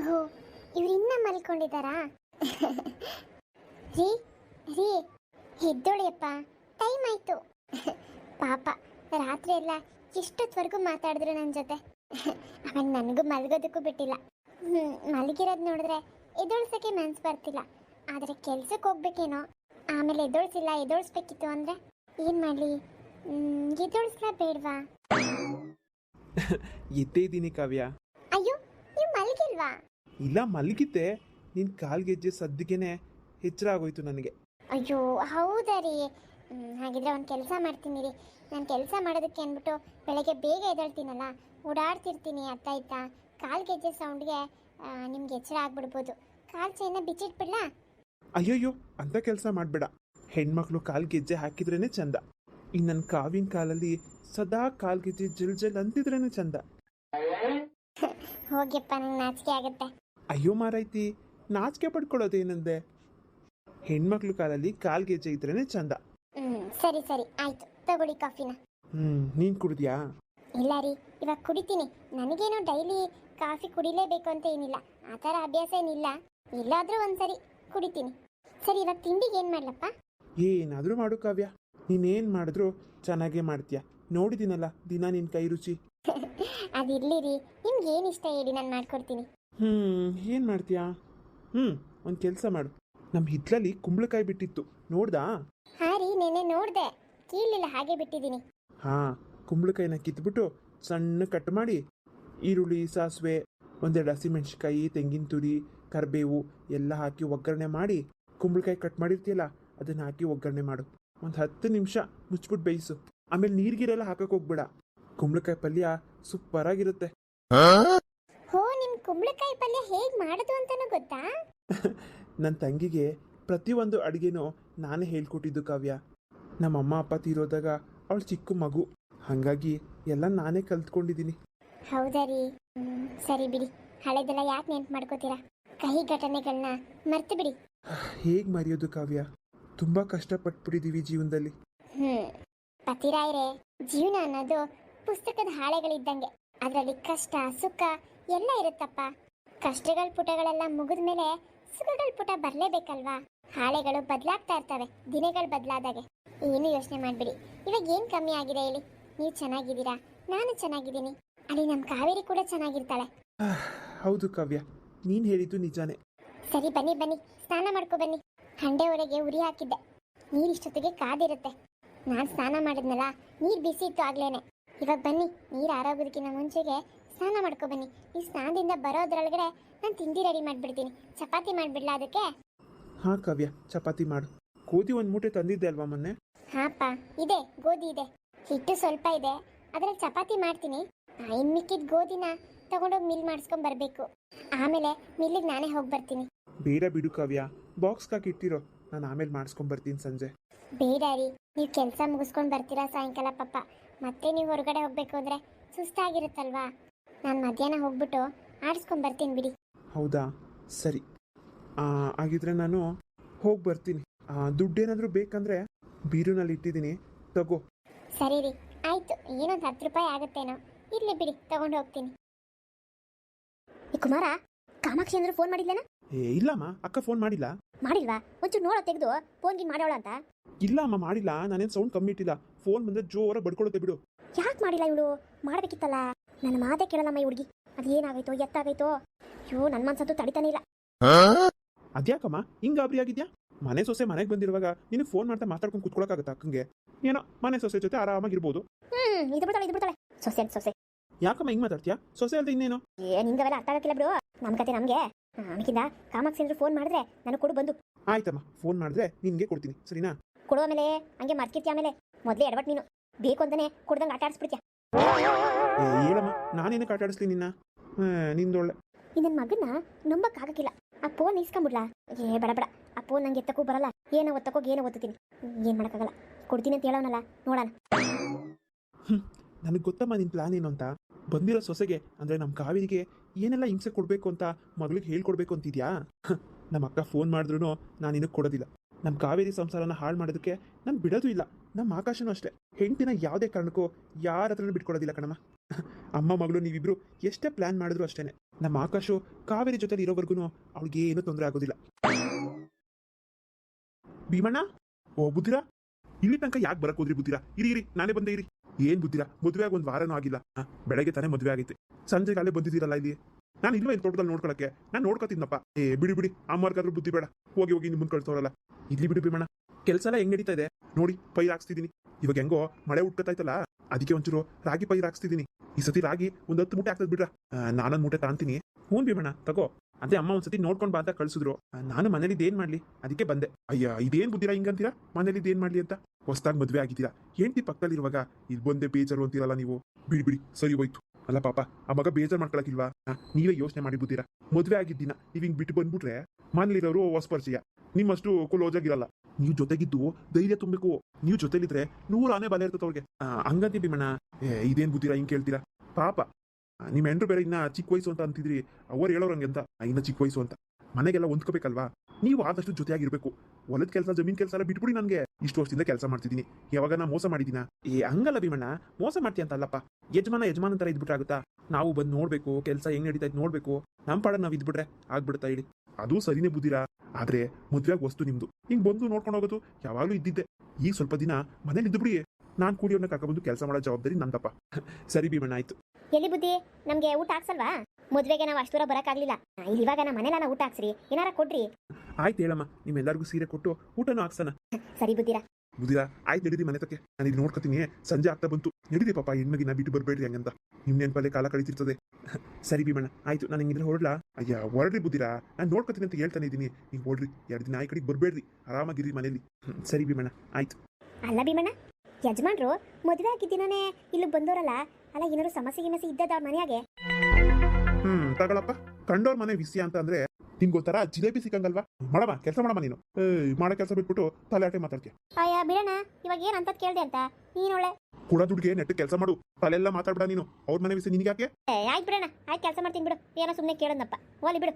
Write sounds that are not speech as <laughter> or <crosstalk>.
ಓಹೋ ಇವ್ರಿನ್ನ ಮಲ್ಕೊಂಡಿದ್ದಾರಾ? ರೀ ರೀ ಎದ್ದೋಳಿಯಪ್ಪ ಟೈಮ್ ಆಯ್ತು. ಪಾಪ ರಾತ್ರಿ ಎಲ್ಲ ಎಷ್ಟೊತ್ವರೆಗೂ ಮಾತಾಡಿದ್ರು ನನ್ನ ಜೊತೆ. ಅವನ್ ನನಗೂ ಮಲಗೋದಕ್ಕೂ ಬಿಟ್ಟಿಲ್ಲ. ಹ್ಮ್ ಮಲಗಿರೋದು ನೋಡಿದ್ರೆ ಎದ್ದೋಳ್ಸಕ್ಕೆ ಮನ್ಸು ಬರ್ತಿಲ್ಲ. ಆದರೆ ಕೆಲ್ಸಕ್ಕೆ ಹೋಗ್ಬೇಕೇನೋ? ಆಮೇಲೆ ಎದೊಳ್ಸಿಲ್ಲ ಎದೊಳ್ಸ್ಬೇಕಿತ್ತು ಅಂದ್ರೆ ಏನ್ ಮಾಡ್ಲಿ? ಬೇಡವಾ ಬೇಡ್ವಾ? ಎದ್ದೇ ಇದ್ದೀನಿ ಕಾವ್ಯ. ಅಯ್ಯೋ ನೀವು ಮಲಗಿಲ್ವಾ? ಇಲ್ಲ ಮಲಗಿದ್ದೆ. ನಿನ್ನ ಕಾಲ್ಗೆಜ್ಜೆ ಸದ್ದಿಗೆನೆ ಹೆಚ್ಚರ ಆಗೋಯ್ತು ನನಗೆ. ಅಯ್ಯೋ ಹೌದಾ ರೀ? ಹ್ಮ್, ಹಾಗಿದ್ರೆ ಒಂದು ಕೆಲಸ ಮಾಡ್ತೀನಿ ರೀ. ನಾನು ಕೆಲಸ ಮಾಡೋದಕ್ಕೆ ಅಂದ್ಬಿಟ್ಟು ಬೆಳಗ್ಗೆ ಬೇಗ ಎದ್ದೇಳ್ತೀನಲ್ಲ ಓಡಾಡ್ತಿರ್ತೀನಿ ಅತ್ತ ಆಯ್ತಾ? ಕಾಲು ಗೆಜ್ಜೆ ಸೌಂಡ್ಗೆ ನಿಮ್ಗೆ ಎಚ್ಚರ ಆಗ್ಬಿಡ್ಬೋದು. ಕಾಲು ಚೈನ ಬಿಚ್ಚಿಟ್ಬಿಡ್ಲಾ? ಅಯ್ಯಯ್ಯೋ ಅಂತ ಕೆಲಸ ಮಾಡಬೇಡ. ಹೆಣ್ಮಕ್ಳು ಕಾಲ್ಗೆಜ್ಜೆ ಹಾಕಿದ್ರೇನೆ ಚಂದ. ಇನ್ನು ನನ್ನ ಕಾವಿನ ಕಾಲಲ್ಲಿ ಸದಾ ಕಾಲ್ಗೆಜ್ಜೆ ಜಲ್ ಜಲ್ ಅಂತಿದ್ರೇನೆ ಚಂದ. <laughs> ಹೋಗ್ಯಪ್ಪ ನಂಗೆ ನಾಚಿಕೆ ಆಗುತ್ತೆ. ಅಯ್ಯೋ ಮಾರೈತಿ ನಾಚಿಕೆ ಪಡ್ಕೊಳ್ಳೋದೇನಂದೆ ಹೆಣ್ಮಕ್ಳು ಕಾಲಲ್ಲಿ ಕಾಲ್ಗೆಜ್ಜೆ ಇದ್ರೇನೆ ಚಂದ. ಸರಿ ಸರಿ ಆಯ್ತು. ತಗೊಳ್ಳಿ ಕಾಫಿನ. ಹ್ಮ್ ನೀನ್ ಕುಡಿದ್ಯಾ? ಇಲ್ಲ ರೀ ಇವಾಗ ಕುಡಿತೀನಿ. ನನಗೇನು ಡೈಲಿ ಕಾಫಿ ಕುಡಿಲೇಬೇಕು ಅಂತ ಏನಿಲ್ಲ. ಆ ಥರ ಅಭ್ಯಾಸ ಏನಿಲ್ಲ. ಎಲ್ಲಾದರೂ ಒಂದ್ಸರಿ ಕುಡಿತೀನಿ. ಸರಿ ಇವಾಗ ತಿಂಡಿಗೆ ಏನು ಮಾಡ್ಲಪ್ಪ? ಏನಾದ್ರೂ ಮಾಡು ಕಾವ್ಯ. ನೀನೇನ್ ಮಾಡಿದ್ರು ಚೆನ್ನಾಗೇ ಮಾಡ್ತೀಯ. ನೋಡಿದಿನಲ್ಲ ದಿನ ನಿನ್ ಕೈ ರುಚಿ. <laughs> ಅದಿರ್ಲಿ ರೀ ನಿಮ್ಗೆ ಏನು ಇಷ್ಟ ಹೇಳಿ ನಾನು ಮಾಡ್ಕೊಡ್ತೀನಿ. ಹ್ಮ್. ಏನ್ ಮಾಡ್ತೀಯಾ? ಹ್ಮ್ ಒಂದ್ ಕೆಲಸ ಮಾಡು. ನಮ್ ಹಿತ್ಲಲ್ಲಿ ಕುಂಬಳಕಾಯಿ ಬಿಟ್ಟಿತ್ತು. ನೋಡ್ದಾ? ಹಾ ರೀ ನೆನೆ ನೋಡ್ದೆ. ಕೀಳಿಲ್ಲ ಹಾಗೆ ಬಿಟ್ಟಿದ್ದೀನಿ. ಹಾ ಕುಂಬಳಕಾಯಿನ ಕಿತ್ಬಿಟ್ಟು ಸಣ್ಣ ಕಟ್ ಮಾಡಿ ಈರುಳ್ಳಿ ಸಾಸಿವೆ ಒಂದೆರಡು ಹಸಿಮೆಣ್ಸಿಕಾಯಿ ತೆಂಗಿನ ತುರಿ ಕರಿಬೇವು ಎಲ್ಲ ಹಾಕಿ ಒಗ್ಗರಣೆ ಮಾಡಿ ಕುಂಬಳಕಾಯಿ ಕಟ್ ಮಾಡಿರ್ತೀಯಲ್ಲ ಅದನ್ನ ಹಾಕಿ ಒಗ್ಗರಣೆ ಮಾಡು. ಒಂದು ಹತ್ತು ನಿಮಿಷ ಮುಚ್ಬಿಟ್ಟು ಬೇಯಿಸು. ಆಮೇಲೆ ನೀರ್ಗಿರೆಲ್ಲ ಹಾಕಕ್ ಹೋಗ್ಬೇಡ. ಕುಂಬಳಕಾಯಿ ಪಲ್ಯ ಸೂಪರ್ ಆಗಿರುತ್ತೆ ಕುಂಬಳಕಾಯಿ ಪಲ್ಯ ಹೇಗೆ ಮಾಡೋದು ಅಂತಾನು ಗೊತ್ತಾ? <laughs> ನನ್ನ ತಂಗಿಗೆ ಪ್ರತಿಯೊಂದು ಅಡುಗೆನೂ ನಾನೇ ಹೇಳ್ಕೊಟ್ಟಿದ್ದು ಕಾವ್ಯ. ನಮ್ಮ ಅಮ್ಮ ಅಪ್ಪ ತೀರೋದಾಗ ಅವಳು ಚಿಕ್ಕ ಮಗು. ಹಾಗಾಗಿ ಎಲ್ಲ ನಾನೇ ಕಲ್ತ್ಕೊಂಡಿದ್ದೀನಿ. ಹೌದಾ ರೀ? ಹ್ಮ್, ಸರಿ ಬಿಡಿ. ಹಳೆದೆಲ್ಲ ಯಾಕೆ ನೆನ್ಪು ಮಾಡ್ಕೋತೀರಾ? ಕಹಿ ಘಟನೆಗಳನ್ನ ಮರ್ತು ಬಿಡಿ. <sighs> ಹೇಗೆ ಮರೆಯೋದು ಕಾವ್ಯ? ತುಂಬ ಕಷ್ಟಪಟ್ಬಿಟ್ಟಿದ್ದೀವಿ ಜೀವನದಲ್ಲಿ. ಹ್ಮ್ ಪತಿರಾಯರೇ ಜೀವನ ಅನ್ನೋದು ಪುಸ್ತಕದ ಹಾಳೆಗಳಿದ್ದಂಗೆ. ಅದರಲ್ಲಿ ಕಷ್ಟ ಸುಖ ಎಲ್ಲ ಇರುತ್ತಪ್ಪ. ಕಷ್ಟಗಳ ಪುಟಗಳೆಲ್ಲ ಮುಗಿದ ಮೇಲೆ ಸುಖಗಳ ಪುಟ ಬರಲೇಬೇಕಲ್ವಾ? ಹಾಳೆಗಳು ಬದಲಾಗ್ತಾ ಇರ್ತವೆ ದಿನಗಳು ಬದಲಾದಾಗೆ. ಏನು ಯೋಚನೆ ಮಾಡ್ಬಿಡಿ. ಇವಾಗ ಏನ್ ಕಮ್ಮಿ ಆಗಿದೆ ಹೇಳಿ? ನೀವು ಚೆನ್ನಾಗಿದ್ದೀರಾ? ನಾನು ಚೆನ್ನಾಗಿದ್ದೀನಿ. ಅಲ್ಲಿ ನಮ್ಮ ಕಾವೇರಿ ಕೂಡ ಚೆನ್ನಾಗಿರ್ತಾಳೆ. ಹೌದು ಕಾವ್ಯ. ನೀನು ಹೇಳಿದ್ದು ನಿಜಾನೆ. ಸರಿ ಬನ್ನಿ ಬನ್ನಿ. ಸ್ನಾನ ಮಾಡ್ಕೊ ಬನ್ನಿ. ಹಂಡೆ ಒಳಗೆ ಉರಿ ಹಾಕಿದ್ದೆ. ನೀರ್ ಇಷ್ಟೊತ್ತಿಗೆ ಕಾದಿರುತ್ತೆ. ನಾನು ಸ್ನಾನ ಮಾಡಿದ್ನಲ್ಲ ನೀರ್ ಬಿಸಿ ಇತ್ತು ಆಗ್ಲೇನೆ. ಇವಾಗ ಬನ್ನಿ ನೀರು ಆರೋಗೋದಕ್ಕಿಂತ ಮುಂಚೆಗೆ ಸ್ನಾನ ಮಾಡ್ಕೊ ಬನ್ನಿ. ಈ ಸ್ನಾನದಿಂದ ಬರೋದ್ರೊಳಗಡೆ ನಾನು ತಿಂಡಿ ರೆಡಿ ಮಾಡ್ಬಿಡ್ತೀನಿ. ಚಪಾತಿ ಮಾಡ್ಬಿಡ್ಲಾ ಅದಕ್ಕೆ? ಹಾ ಕಾವ್ಯ ಚಪಾತಿ ಮಾಡು. ಗೋಧಿ ಒಂದು ಮೂಟೆ ತಂದಿದ್ದೆ ಅಲ್ವಾ ಮೊನ್ನೆ? ಹಾಪ್ಪ ಇದೆ ಗೋಧಿ ಇದೆ. ಹಿಟ್ಟು ಸ್ವಲ್ಪ ಇದೆ. ಅದ್ರಲ್ಲಿ ಚಪಾತಿ ಮಾಡ್ತೀನಿ. ಆ, ಇನ್ ಮಿಕ್ಕಿದ ಗೋಧಿನ ತಗೊಂಡೋಗಿ ಮಿಲ್ ಮಾಡಿಸ್ಕೊಂಡ್ ಬರಬೇಕು. ಆಮೇಲೆ ಮಿಲ್ಲಿಗೆ ನಾನೇ ಹೋಗಿ ಬರ್ತೀನಿ. ಬೇಡ ಬಿಡು ಕಾವ್ಯ ಬಾಕ್ಸ್ ಹಾಕಿ ಇಟ್ಟಿರೋ. ನಾನು ಆಮೇಲೆ ಮಾಡಿಸ್ಕೊಂಬರ್ತೀನಿ ಸಂಜೆ. ಬೇಡ ರೀ ನೀವು ಕೆಲಸ ಮುಗಿಸ್ಕೊಂಡು ಬರ್ತೀರಾ ಸಾಯಂಕಾಲ ಪಾಪ. ಮತ್ತೆ ನೀವು ಹೊರಗಡೆ ಹೋಗ್ಬೇಕು ಅಂದ್ರೆ ಸುಸ್ತಾಗಿರುತ್ತಲ್ವಾ? ನಾನು ಮಧ್ಯಾಹ್ನ ಹೋಗ್ಬಿಟ್ಟು ಆಡಿಸ್ಕೊಂಡ್ ಬರ್ತೀನಿ ಬಿಡಿ. ಹೌದಾ? ಸರಿ. ಆ, ಹಾಗಿದ್ರೆ ನಾನು ಹೋಗಿ ಬರ್ತೀನಿ. ದುಡ್ಡೇನಾದರೂ ಬೇಕಂದ್ರೆ ಬೀರುನಲ್ಲಿ ಇಟ್ಟಿದ್ದೀನಿ. ತಗೋ. ಸರಿ ರೀ. ಆಯ್ತು. ಏನೊಂದು ಹತ್ತು ರೂಪಾಯಿ ಆಗುತ್ತೇನೋ. ಇರಲಿ ಬಿಡಿ. ತಗೊಂಡು ಹೋಗ್ತೀನಿ. ಈ ಕುಮಾರ ಕಾಮಾಕ್ಷಿ ಅಂದ್ರೆ ಫೋನ್ ಮಾಡಿದ್ಲೇನಾ? ಏ ಇಲ್ಲಮ್ಮ ಅಕ್ಕ ಫೋನ್ ಮಾಡಿಲ್ಲ. ಮಾಡಿಲ್ವಾ? ಒಂಚೂರು ನೋಡೋ ತೆಗೆದು ಫೋನ್ ಗಿನ್ ಮಾಡೋಳ ಅಂತ? ಇಲ್ಲ ಅಮ್ಮ ಮಾಡಿಲ್ಲ. ನಾನೇನು ಸೌಂಡ್ ಕಮ್ಮಿ ಇಟ್ಟಿಲ್ಲ. ಫೋನ್ ಬಂದ್ರೆ ಜೋರ ಬಡ್ಕೊಳುತ್ತೆ ಬಿಡು. ಯಾಕೆ ಮಾಡಿಲ್ಲ ಇವಳು? ಮಾಡ್ಬೇಕಿತ್ತಲ್ಲ? ನನ್ನ ಮಾತೇ ಕೇಳಲ್ಲಮ್ಮ ಈ ಹುಡುಗಿ. ಅದೇನಾಗೈತೋ ಎತ್ತಾಗೈತೋ. ಅಯ್ಯೋ ನನ್ನ ಮನ್ಸಂತೂ ತಡಿತಾನೆ ಇಲ್ಲ. ಅದ್ಯಾಕಮ್ಮ? ಹಿಂಗ ಗಾಬರಿ ಆಗಿದ್ಯಾ? ಮನೆ ಸೊಸೆ ಮನೆಗೆ ಬಂದಿರುವಾಗ ನಿನಗೆ ಫೋನ್ ಮಾಡ್ತಾ ಮಾತಾಡ್ಕೊಂಡು ಕುತ್ಕೊಳಕ್ಕಾಗತ್ತಾ ಅಕ್ಕಂಗೆ ಏನೋ ಮನೆ ಸೊಸೆ ಜೊತೆ ಆರಾಮಾಗಿರ್ಬೋದು. ಹ್ಮ್ ಇದು ಬಿಡ್ತಾಳೆ ಇದು ಬಿಡ್ತಾಳೆ. ಸೊಸೆ ಅಂತ ಸೊಸೆ. ಯಾಕಮ್ಮ ಹಿಂಗ್ ಮಾತಾಡ್ತೀಯಾ? ಸೊಸೆ ಅಲ್ದೆ ಇನ್ನೇನು? ಏ ನಿಂಗವೆಲ್ಲ ಅರ್ಥ ಆಗಕ್ಕಿಲ್ಲ ಬಿಡು. ನಮ್ಮ ಕತೆ ನಮಗೆ. ಆಮೇಕಿಂದ ಕಾಮಾಕ್ಷಿ ಫೋನ್ ಮಾಡಿದ್ರೆ ನಾನು ಕೊಡು ಬಂದು. ಆಯ್ತಮ್ಮ ಫೋನ್ ಮಾಡಿದ್ರೆ ನಿನ್ಗೆ ಕೊಡ್ತೀನಿ ಸರಿನಾ? ಕೊಡುವ ಮೇಲೆ ಹಂಗೆ ಮರ್ಕಿರ್ತೀಯ ಆಮೇಲೆ. ಮೊದ್ಲೇ ಎಡವಟ್ ನೀನು. ಬೇಕು ಅಂತಾನೆ ಕೊಡ್ದಂಗೆ ಆಟ ಆಡಿಸ್ಬಿಡ್ತೀಯ. ಏ ಹೇಳಮ್ಮ ನಾನೇನು ಕಾಟಾಡಿಸ್ಲಿ ನಿನ್ನ? ಆ, ನಿಂದೊಳ್ಳೆ ಈ ನನ್ನ ಮಗನ ನಂಬಕ್ಕಾಗಕ್ಕಿಲ್ಲ ಆ ಫೋನ್ ಇಸ್ಕೊಂಬಿಡ್ಲಾ ಏ ಬಡ ಬಡ. ಆ ಫೋನ್ ನಂಗೆ ಎತ್ತಕ್ಕೂ ಬರಲ್ಲ. ಏನೋ ಒತ್ತಕ್ಕೋಗಿ ಏನೋ ಓದ್ತೀನಿ ಏನು ಮಾಡೋಕ್ಕಾಗಲ್ಲ. ಕೊಡ್ತೀನಿ ಅಂತ ಹೇಳೋನಲ್ಲ ನೋಡೋಣ. ನನಗೆ ಗೊತ್ತಮ್ಮ ನಿನ್ ಪ್ಲಾನ್ ಏನು ಅಂತ. ಬಂದಿರೋ ಸೊಸೆಗೆ ಅಂದ್ರೆ ನಮ್ಮ ಕಾವೇರಿಗೆ ಏನೆಲ್ಲ ಹಿಂಸೆ ಕೊಡಬೇಕು ಅಂತ ಮಗಳಿಗೆ ಹೇಳ್ಕೊಡ್ಬೇಕು ಅಂತಿದ್ಯಾ? ಹ, ನಮ್ಮ ಅಕ್ಕ ಫೋನ್ ಮಾಡಿದ್ರು ನಾನು ನಿನಗೆ ಕೊಡೋದಿಲ್ಲ. ನಮ್ಮ ಕಾವೇರಿ ಸಂಸಾರನ ಹಾಳು ಮಾಡೋದಕ್ಕೆ ನಾನು ಬಿಡೋದು ಇಲ್ಲ. ನಮ್ಮ ಆಕಾಶನೂ ಅಷ್ಟೇ. ಹೆಂಡತಿನ ಯಾವುದೇ ಕಾರಣಕ್ಕೂ ಯಾರ ಹತ್ರನೂ ಬಿಟ್ಕೊಡೋದಿಲ್ಲ ಕಣಮ್ಮ. ಅಮ್ಮ, ಮಗಳು, ನೀವಿಬ್ರು ಎಷ್ಟೇ ಪ್ಲಾನ್ ಮಾಡಿದ್ರು ಅಷ್ಟೇನೆ. ನಮ್ಮ ಆಕಾಶು ಕಾವೇರಿ ಜೊತೆಲಿ ಇರೋವರೆಗೂ ಅವಳಿಗೆ ಏನೂ ತೊಂದರೆ ಆಗೋದಿಲ್ಲ. ಭೀಮಣ್ಣ? ಓ, ಬುದ್ಧಿರ? ಇಲ್ಲಿ ತನಕ ಯಾಕೆ ಬರಕ್ ಹೋದ್ರಿ ಬುದ್ಧಿರ? ಇರಿ ಇರಿ, ನಾನೇ ಬಂದೆ, ಇರಿ. ಏನ್ ಬುದ್ಧಿರ? ಮದುವೆ ಆಗಿ ಒಂದು ವಾರನೂ ಆಗಿಲ್ಲ. ಬೆಳಗ್ಗೆ ತಾನೇ ಮದುವೆ ಆಗೈತೆ. ಸಂಜೆ ಕಾಲೇ ಬಂದಿದ್ದೀರಲ್ಲ ಇಲ್ಲಿ? ನಾನು ಇಲ್ವೇ ಇಲ್ಲಿ ತೋಟದಲ್ಲಿ ನೋಡ್ಕೊಳಕ್ಕೆ. ನಾನು ನೋಡ್ಕೊತೀನಪ್ಪ ಏ, ಬಿಡಿ ಬಿಡಿ. ಅಮ್ಮರ್ಗಾದ್ರೂ ಬುದ್ಧಿ ಬೇಡ. ಹೋಗಿ ಹೋಗಿ ನಿಮ್ಮನ್ ಕಳ್ಸೋರಲ್ಲ. ಇಲ್ಲಿ ಬಿಡಿ ಭೀಮಣ್ಣ. ಕೆಲಸ ಎಲ್ಲ ಹೆಂಗ್ ನಡೀತಾ ಇದೆ? ನೋಡಿ, ಪೈರ್ ಹಾಕ್ಸ್ತಿದೀನಿ. ಇವಾಗ ಹೆಂಗೋ ಮಳೆ ಉಟ್ಕೊತಾಯ್ತಲ್ಲ, ಅದಕ್ಕೆ ಒಂಚೂರು ರಾಗಿ ಪೈರ್ ಹಾಕ್ಸ್ತಿದೀನಿ. ಈ ಸತಿ ರಾಗಿ ಒಂದ್ ಹತ್ತು ಮೂಟೆ ಹಾಕ್ತದ್ ಬಿಡ್ರ. ನಾನೊಂದ್ ಮೂಟೆ ತಾಂತೀನಿ ಹೂನ್ ಭೀಮಣ್ಣ, ತಗೋ. ಅದೇ ಅಮ್ಮ ಒಂದ್ಸತಿ ನೋಡ್ಕೊಂಡ್ ಬಾ ಅಂತ ಕಳ್ಸಿದ್ರು. ನಾನು ಮನೇಲಿ ಇದೇನ್ ಮಾಡ್ಲಿ? ಅದಕ್ಕೆ ಬಂದೆ. ಅಯ್ಯ, ಇದೇನ್ ಬುದ್ಧಿರಾ ಹಿಂಗಂತೀರಾ ಮನೇಲಿ ಇದೇನ್ ಮಾಡ್ಲಿ ಅಂತ? ಹೊಸ್ದಾಗ್ ಮದ್ವೆ ಆಗಿದ್ದೀರಾ? ಹೆಂಡತಿ ಪಕ್ಕದಲ್ಲಿರುವಾಗ ಇದು ಬಂದೆ ಬೇಜಾರು ಅಂತೀರಲ್ಲ ನೀವು? ಬಿಡಿ ಬಿಡಿ, ಸರಿ ಹೋಯ್ತು. ಅಲ್ಲ, ಪಾಪ, ಆ ಮಗ ಬೇಜಾರು ಮಾಡ್ಕೊಳಕಿಲ್ವಾ ನೀವೇ ಯೋಚನೆ ಮಾಡಿ ಬುದ್ಧಿರಾ? ಮದ್ವೆ ಆಗಿದ್ದಿನ ನೀವ್ ಹಿಂಗ್ ಬಿಟ್ಟು ಬಂದ್ಬಿಟ್ರೆ ಮನೇಲಿರೋರು ಹೊಸ ಪರಿಚಯ ನಿಮ್ಮಷ್ಟು ಕ್ಲೋಜಾಗಿರಲ್ಲ ನೀವು ಜೊತೆಗಿದ್ದು ಧೈರ್ಯ ತುಂಬಬೇಕು ನೀವು ಜೊತೆಲಿದ್ರೆ ನೂರು ಆನೆ ಬಲ ಇರ್ತದೆ ಅವ್ರಿಗೆ ಹಂಗಂತಿ ಭೀಮಣ್ಣ, ಏ, ಇದೇನ್ ಬುದ್ಧಿರಾ, ಹಿಂಗ್ ಕೇಳ್ತೀರಾ? ಪಾಪ ನಿಮ್ಮ ನಿಮ್ ಹೆಂಡ್ರು ಬೇರೆ ಇನ್ನ ಚಿಕ್ಕ ವಯಸ್ಸು ಅಂತ ಅಂತಿದ್ರಿ, ಅವ್ರು ಹೇಳೋರಂಗೆ ಅಂತ ಇನ್ನ ಚಿಕ್ಕ ವಯಸ್ಸು ಅಂತ. ಮನೆಗೆಲ್ಲ ಹೊಂದ್ಕೋಬೇಕಲ್ವಾ? ನೀವು ಆದಷ್ಟು ಜೊತೆಯಾಗಿರ್ಬೇಕು. ಹೊಲದ ಕೆಲಸ, ಜಮೀನ್ ಕೆಲಸ ಎಲ್ಲ ಬಿಟ್ಬಿಡಿ ನನಗೆ. ಇಷ್ಟು ವರ್ಷದಿಂದ ಕೆಲಸ ಮಾಡ್ತಿದ್ದೀನಿ. ಯಾವಾಗ ನಾ ಮೋಸ ಮಾಡಿದ್ದೀನ? ಏ, ಹಂಗಲ್ಲ ಭೀಮಣ್ಣ. ಮೋಸ ಮಾಡ್ತೀಯ ಅಂತ ಅಲ್ಲಪ್ಪ. ಯಜಮಾನ ಯಜಮಾನ ತರ ಇದ್ಬಿಟ್ರಾಗುತ್ತಾ? ನಾವು ಬಂದು ನೋಡ್ಬೇಕು, ಕೆಲಸ ಹೆಂಗ್ ನಡೀತಾ ನೋಡ್ಬೇಕು. ನಮ್ ಪಾಡ ನಾವು ಇದ್ಬಿಟ್ರೆ ಆಗ್ಬಿಡ್ತಾ ಹೇಳಿ ಅದು ಸರಿನೇ ಬುದ್ಧಿರಾ? ಆದ್ರೆ ಮದ್ವೆಗ್ ವಸ್ತು ನಿಮ್ದು. ಹಿಂಗ್ ಬಂದು ನೋಡ್ಕೊಂಡು ಹೋಗೋದು ಯಾವಾಗ್ಲೂ ಇದ್ದಿದ್ದೆ. ಈಗ ಸ್ವಲ್ಪ ದಿನ ಮನೇಲಿ ಇದ್ಬಿಡಿ ನಾನ್ ಕೂಡಿಯವ್ರನ್ನ ಕರ್ಕೊಂಡ್ಬಂದು ಕೆಲಸ ಮಾಡೋ ಜವಾಬ್ದಾರಿ ನಂದಪ್ಪ. <laughs> ಸರಿ ಭೀಮಣ್ಣ ಆಯ್ತು. ಎಲ್ಲಿ ಬುದ್ಧಿ? ನಮ್ಗೆ ಊಟ ಹಾಕ್ಸಲ್ವಾ? ಮದ್ವೆಗೆ ನಾವು ಅಷ್ಟು ದೂರ ಬರಕ್ಕಾಗ್ಲಿಲ್ಲ ಆ, ಇಲ್ಲಿ ಇವಾಗ ನಮ್ಮ ಮನೇಲ ಊಟ ಹಾಕ್ಸ್ರಿ. ಏನಾರ ಕೊಡ್ರಿ. ಆಯ್ತು ಹೇಳಮ್ಮ. ನಿಮ್ಮೆಲ್ಲರಿಗೂ ಸೀರೆ ಕೊಟ್ಟು ಊಟನೂ ಹಾಕ್ಸೋಣ. <laughs> ಸರಿ ಬುದ್ಧಿರ. ಬುದ್ಧಿರಾ ಆಯ್ತು ನಡೀರಿ ಮನೆ ತಕ್ಕೆ ನಾನು ಇದು ನೋಡ್ಕೊತೀನಿ. ಸಂಜೆ ಆಗ್ತಾ ಬಂತು. ನಡೀರಿ ಪಾಪ ಹೆಣ್ಮಗಿನ ಬಿಟ್ಟು ಬರಬೇಡ್ರಿ ಹಂಗಂತ ನಿಮ್ಮ ನೆನಪಲ್ಲೇ ಕಾಲ ಕಳೀತಿರ್ತದೆ. <laughs> ಸರಿ ಬಿ ಭೀಮಣ್ಣ ಆಯ್ತು ನಾನು ಹಿಂಗಿದ್ರೆ ಹೊರಡ್ಲಾ? ಅಯ್ಯ ಹೊರಡ್ರಿ ಬುದಿರಾ ನಾನು ನೋಡ್ಕೊತೀನಿ ಅಂತ ಹೇಳ್ತಾನೆ ಇದ್ದೀನಿ. ನೀವು ಹೊರಡ್ರಿ ಎರಡು ದಿನ ಆಯ್ ಕಡೆಗೆ ಬರಬೇಡ್ರಿ. ಆರಾಮಾಗಿರಿ ಮನೇಲಿ ಸರಿ ಸರಿ ಭೀಮಣ್ಣ ಆಯ್ತು. ಅಲ್ಲ ಭೀಮಣ್ಣ ಯಜಮಾನ್ರು ಮದುವೆ ಆಗಿದ್ದೀನೇ ಇಲ್ಲಿ ಬಂದವರಲ್ಲ ಅಲ್ಲ ಏನಾದ್ರು ಸಮಸ್ಯೆ ಗಿಮಸ್ಯೆ ಇದ್ದದ ಅವ್ರ ಮನೆಯಾಗೆ? ಹ್ಮ್ ತಗೊಳಪ್ಪ. ಕಂಡೋರ್ ಮನೆ ವಿಷಯ ಅಂತ ಅಂದ್ರೆ ನಿಂಗೊಂಥರ ಜಿಲೇಬಿ ಸಿಕ್ಕಂಗಲ್ವಾ? ಮಾಡಮ್ಮ ಕೆಲಸ ಮಾಡಮ್ಮ ನೀನು. ಮಾಡ ಮಾಡೋ ಕೆಲಸ ಬಿಟ್ಬಿಟ್ಟು ತಲೆಯಾಟೆ ಮಾತಾಡ್ತೀಯ? ಅಯ್ಯ ಬಿಡಣ್ಣ ಇವಾಗ ಏನ್ ಅಂತ ಕೇಳ್ದೆ ಅಂತ? ನೀನೊಳ್ಳೆ ಕೂಡ ದುಡ್ಗೆ ನೆಟ್ಟು ಕೆಲಸ ಮಾಡು. ತಲೆ ತಲೆಲ್ಲ ಮಾತಾಡ್ಬೇಡ ನೀನು. ಅವ್ರ ಮನೆ ವಿಷಯ ನಿನಗೆ ಯಾಕೆ ಆಯ್ತು ಬಿಡಣ್ಣ ಆಯ್ತು ಕೆಲಸ ಮಾಡ್ತೀನಿ ಬಿಡು. ಏನೋ ಸುಮ್ಮನೆ ಕೇಳೋದಪ್ಪ ಹೋಲಿ ಬಿಡು.